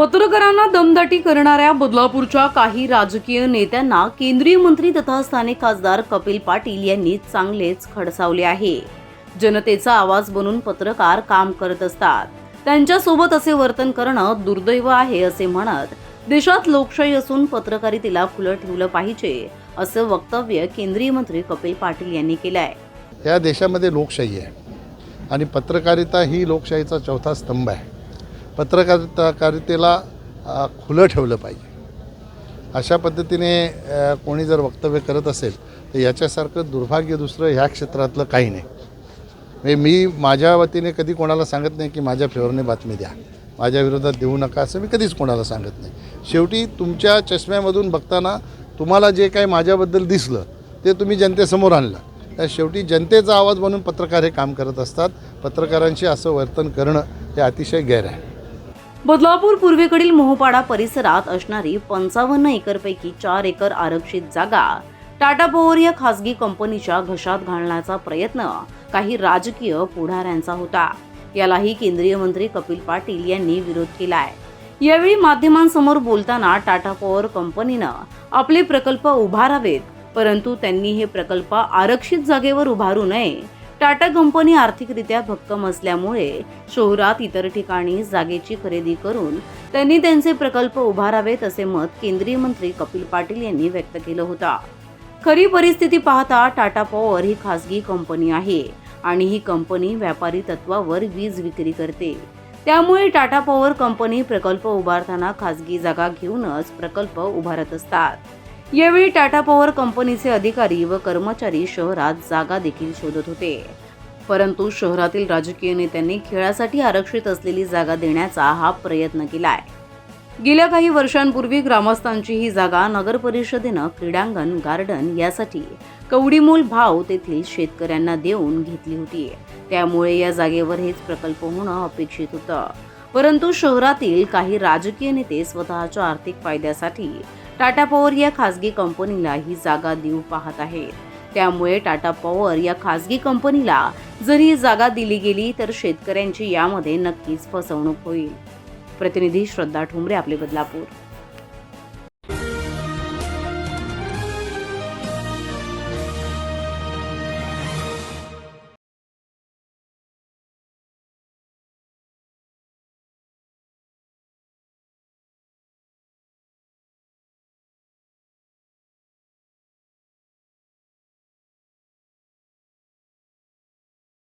पत्रकारांना दमदाटी करणाऱ्या बदलापूरच्या काही राजकीय नेत्यांना केंद्रीय मंत्री तथा स्थानिक खासदार कपिल पाटील यांनी चांगलेच खडसावले आहे. जनतेचा आवाज बनून पत्रकार काम करत असतात. त्यांच्यासोबत असे वर्तन करणं दुर्दैव आहे असे म्हणत देशात लोकशाही असून पत्रकारितेला खुलं ठेवलं पाहिजे असं वक्तव्य केंद्रीय मंत्री कपिल पाटील यांनी केलं आहे या देशामध्ये लोकशाही आहे आणि पत्रकारिता ही लोकशाहीचा चौथा स्तंभ आहे. पत्रकारितेला खुलं ठेवलं पाहिजे. अशा पद्धतीने कोणी जर वक्तव्य करत असेल तर याच्यासारखं दुर्भाग्य दुसरं ह्या क्षेत्रातलं काही नाही. म्हणजे मी माझ्या वतीने कधी कोणाला सांगत नाही की माझ्या फेवरने बातमी द्या. माझ्या विरोधात देऊ नका असं मी कधीच कोणाला सांगत नाही. शेवटी तुमच्या चष्म्यामधून बघताना तुम्हाला जे काही माझ्याबद्दल दिसलं ते तुम्ही जनतेसमोर आणलं. तर शेवटी जनतेचा आवाज बनून पत्रकार हे काम करत असतात. पत्रकारांशी असं वर्तन करणं हे अतिशय गैर आहे. बदलापूर पूर्वेकडील मोहपाडा परिसरात असणारी पंचावन्न एकरपैकी चार एकर आरक्षित जागा टाटा पॉवर या खासगी कंपनीच्या घशात घालण्याचा प्रयत्न काही राजकीय पुढाऱ्यांचा होता. यालाही केंद्रीय मंत्री कपिल पाटील यांनी विरोध केलाय. यावेळी माध्यमांसमोर बोलताना टाटा पॉवर कंपनीनं आपले प्रकल्प उभारावेत परंतु त्यांनी हे प्रकल्प आरक्षित जागेवर उभारू नये टाटा कंपनी आर्थिकरित्या भक्कम असल्यामुळे शहरात इतर ठिकाणी जागेची खरेदी करून त्यांनी त्यांचे प्रकल्प उभारावेत असे मत केंद्रीय मंत्री कपिल पाटील यांनी व्यक्त केलं होतं. खरी परिस्थिती पाहता टाटा पॉवर ही खासगी कंपनी आहे आणि ही कंपनी व्यापारी तत्वावर वीज विक्री करते. त्यामुळे टाटा पॉवर कंपनी प्रकल्प उभारताना खासगी जागा घेऊनच प्रकल्प उभारत असतात. यावेळी टाटा पॉवर कंपनीचे अधिकारी व कर्मचारी शहरात जागा देखील शोधत होते. परंतु शहरातील राजकीय नेत्यांनी खेळासाठी आरक्षित असलेली जागा देण्याचा हा प्रयत्न केलाय. गेल्या काही वर्षांपूर्वी ग्रामस्थांची ही जागा नगर परिषदेनं क्रीडांगण गार्डन यासाठी कवडीमोल भाव तेथील शेतकऱ्यांना देऊन घेतली होती. त्यामुळे या जागेवर हेच प्रकल्प होणं अपेक्षित होतं. परंतु शहरातील काही राजकीय नेते स्वतःच्या आर्थिक फायद्यासाठी टाटा पॉवर या खासगी कंपनीला ही जागा देऊ पाहत आहेत. त्यामुळे टाटा पॉवर या खासगी कंपनीला जर ही जागा दिली गेली तर शेतकऱ्यांची यामध्ये नक्कीच फसवणूक होईल. प्रतिनिधी श्रद्धा ठोंबरे आपले बदलापूर.